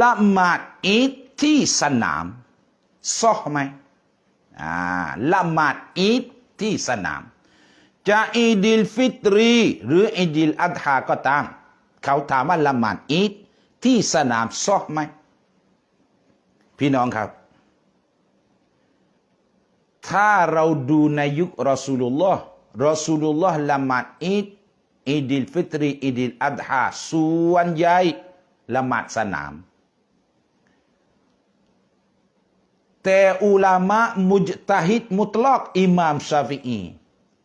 ละหมาดอีดที่สนามซอไหมอ่าละหมาดอีดที่สนาม จะอีดิลฟิตรี หรืออีดิลอัฎฮาก็ตาม เขาถามว่าละหมาดอีดที่สนามซอไหม พี่น้องครับ ถ้าเราดูในยุครอสูลุลลอฮ์รอสูลุลลอฮ์ละหมาดอีดอีดิลฟิตรีอีดิลอัฎฮาส่วนใหญ่ ละหมาดสนาม แต่อุลามะมุจตาฮิดมุตลอกอิหม่ามชาฟิอี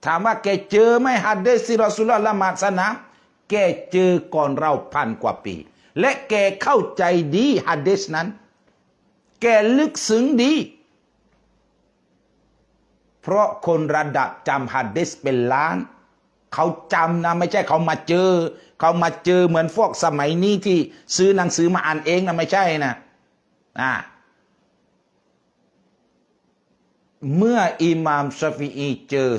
ถามว่าแกเจอไหมฮัดเดิสที่รอสูลุลละหมาดสนาม แกเจอก่อนเราพันกว่าปี และแกเข้าใจดีฮัดเดสนั้น แกลึกซึ้งดี เพราะคนระดับจำฮัดเดสเป็นล้าน เขาจำนะไม่ใช่เขามาเจอ เขามาเจอเหมือนพวกสมัยนี้ที่ซื้อหนังสือมาอ่านเองนะไม่ใช่นะอ่าเมื่ออิหม่ามชฟิอีเจอ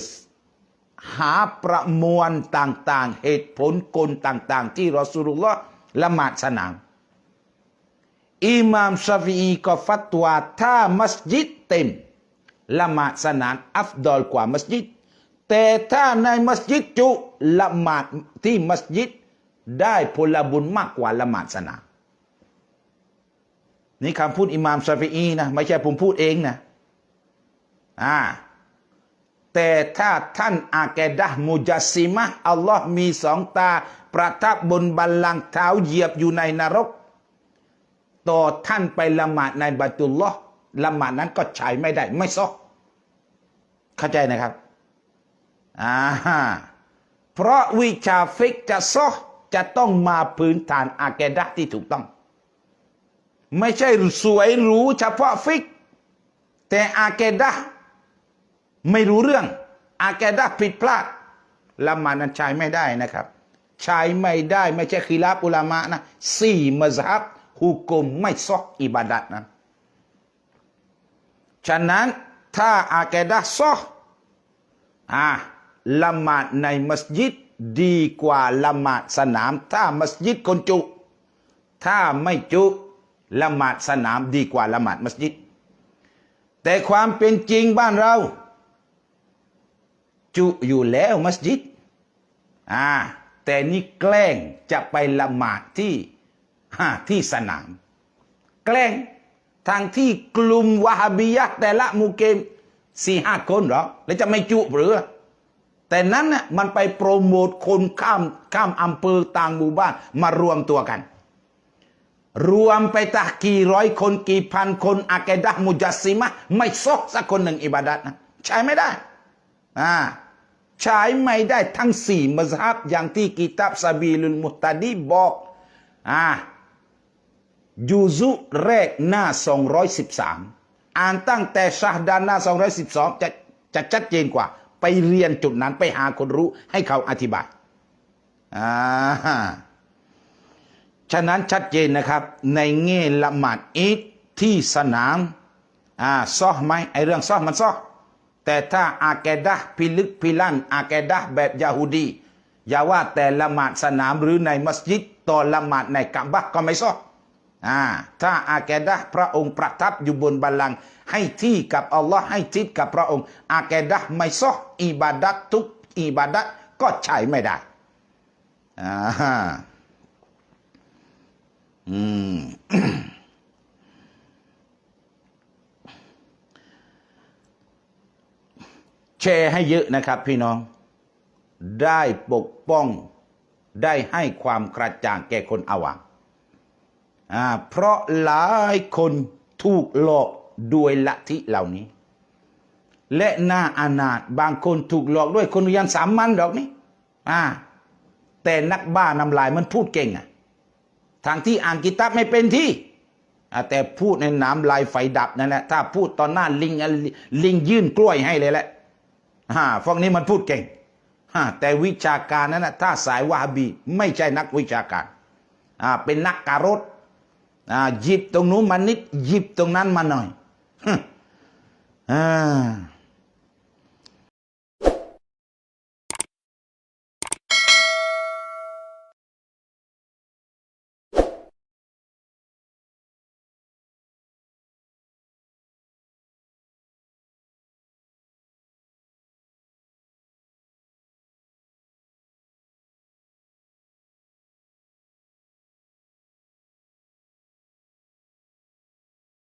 หาประมวลต่างๆ เหตุผลกลต่างๆ ที่รอสูลุลลอฮ์ละหมาดสนามอิหม่ามชฟีอีก็ฟัตวาถ้ามัสยิดเต็มละหมาดสนานอัฟดอลกว่ามัสยิด แต่ถ้าในมัสยิดจุละหมาดที่มัสยิดได้ผลบุญมากกว่าละหมาดสนามนี่คำพูดอิหม่ามชาฟีอีนะไม่ใช่ผมพูดเองนะอ่าแต่ถ้าท่านอาแกดะมุจัสซิมะอัลลอฮ์มีสองตา ประทับบนบัลลังก์เท้าเหยียบอยู่ในนรก ต่อท่านไปละหมาดในบัตุลลอฮ์ละหมาดนั้นก็ใช้ไม่ได้ไม่ซอกเข้าใจนะครับ อ่าเพราะวิชาฟิกจะซอกจะต้องมาพื้นฐานอาแกดะที่ถูกต้อง ไม่ใช่สวยหรูเฉพาะฟิก แต่อาแกดะไม่รู้เรื่อง อาแกดะห์ผิดพลาดละมานั้นใช้ไม่ได้นะครับ ใช้ไม่ได้ไม่ใช่คีลาฟอุลามะนะสี่มัซฮับฮุกมไม่ซอกอิบาดัตนั้นฉะนั้นถ้าอาแกดะซอกอ่า ละหมาดในมัสยิดดีกว่าละหมาดสนาม ถ้ามัสยิดคนจุ ถ้าไม่จุละหมาดสนามดีกว่าละหมาดมัสยิด แต่ความเป็นจริงบ้านเรา จุอยู่แล้วมัสยิดอ่าแต่นี่แกล้งจะไปละหมาดที่ฮะที่สนาม แกล้งทางที่กลุ่มวะฮาบียะแต่ละมุเกมสี่ห้าคนหรอ แล้วจะไม่จุหรือ แต่นั้นน่ะมันไปโปรโมทคนข้ามข้ามอำเภอต่างหมู่บ้านมารวมตัวกัน รวมไปตะกี่ร้อยคนกี่พันคนอาเกดะมุจัสซิมะไม่ซอกสักคนหนึ่งอิบาดัตนะใช้ไม่ได้อ่าใช้ไม่ได้ทั้งสี่มัซฮับอย่างที่กิตับซาบีลุลมุตตดีบอกอ่ายูซุแรกหน้า 213 อ่านตั้งแต่ชาดานหน้า 212 จะจะชัดเจนกว่า ไปเรียนจุดนั้นไปหาคนรู้ให้เขาอธิบายอ่าฉะนั้นชัดเจนนะครับ ในแง่ละหมาดอีดที่สนามอ่าซอไหมไอเรื่องซอมันซอแต่ถ้าอาแกดะพิลึกพิลั่นอาแกดะแบบยาฮูดีอย่าว่าแต่ละหมาดสนามหรือในมัสยิดต่อละหมาดในกับบะก็ไม่ซอ อ่าถ้าอาแกดะพระองค์ประทับอยู่บนบัลลังก์ให้ที่กับอัลลอฮ์ให้ทิศกับพระองค์ อาแกดะไม่ซออิบาดัตทุกอิบาดัตก็ใช้ไม่ได้อ่าอืมแชร์ให้เยอะนะครับพี่น้อง ได้ปกป้องได้ให้ความกระจ่างแก่คนอวามอ่า เพราะหลายคนถูกหลอกด้วยลัทธิเหล่านี้ และหน้าอนาถบางคนถูกหลอกด้วยคนยันสามัญดอกนี้อ่าแต่นักบ้านำลายมันพูดเก่งอะทางที่อ่านกิตับไม่เป็นที่ แต่พูดในน้ำลายไฟดับนั่นแหละถ้าพูดตอนหน้าลิงลิงยื่นกล้วยให้เลยแหละฮ่าพวกนี้มันพูดเก่งฮ่าแต่วิชาการนั้นนะถ้าสายวาฮบีไม่ใช่นักวิชาการอ่าเป็นนักการถ หยิบตรงนู้นมานิด หยิบตรงนั้นมาหน่อยอ่า